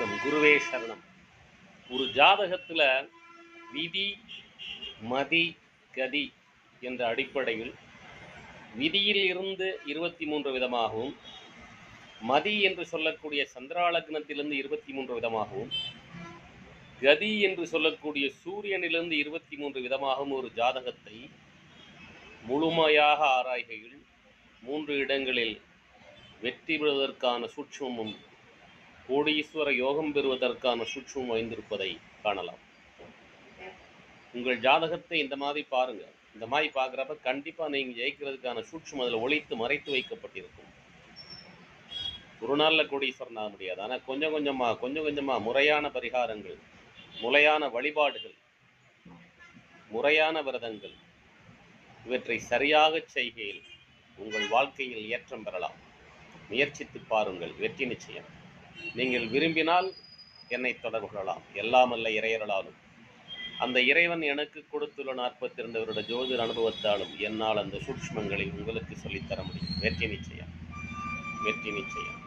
வணக்கம். குருவே சரணம். ஒரு ஜாதகத்தில் விதி மதி கதி என்ற அடிப்படையில் விதியில் இருந்து இருபத்தி மூன்று விதமாகவும் மதி என்று சொல்லக்கூடிய சந்திராலக்னத்திலிருந்து இருபத்தி மூன்று விதமாகவும் கதி என்று சொல்லக்கூடிய சூரியனிலிருந்து இருபத்தி மூன்று விதமாகவும் ஒரு ஜாதகத்தை முழுமையாக ஆராய்கையில் மூன்று இடங்களில் வெற்றி பெறுவதற்கான சூட்சமும் கோடீஸ்வர யோகம் பெறுவதற்கான சுற்றும் அமைந்திருப்பதை காணலாம். உங்கள் ஜாதகத்தை இந்த மாதிரி பாருங்க. இந்த மாதிரி பார்க்குறப்ப கண்டிப்பாக நீங்கள் ஜெயிக்கிறதுக்கான சூட்சம் அதில் ஒழித்து மறைத்து வைக்கப்பட்டிருக்கும். ஒரு நாளில் கோடீஸ்வரன் ஆக முடியாது. ஆனால் கொஞ்சம் கொஞ்சமாக கொஞ்சம் கொஞ்சமாக முறையான பரிகாரங்கள் முறையான வழிபாடுகள் முறையான விரதங்கள் இவற்றை சரியாக செய்கையில் உங்கள் வாழ்க்கையில் ஏற்றம் பெறலாம். முயற்சித்து பாருங்கள். வெற்றி நிச்சயம். நீங்கள் விரும்பினால் என்னை தொடர்பு கொள்ளலாம். எல்லாம் அல்ல இறையர்களாலும் அந்த இறைவன் எனக்கு கொடுத்துள்ள நாற்பத்தி ரெண்டு வருட ஜோதிட அனுபவத்தாலும் என்னால் அந்த சூட்ச்மங்களை உங்களுக்கு சொல்லித்தர முடியும். வெற்றி நிச்சயம். வெற்றி நிச்சயம்.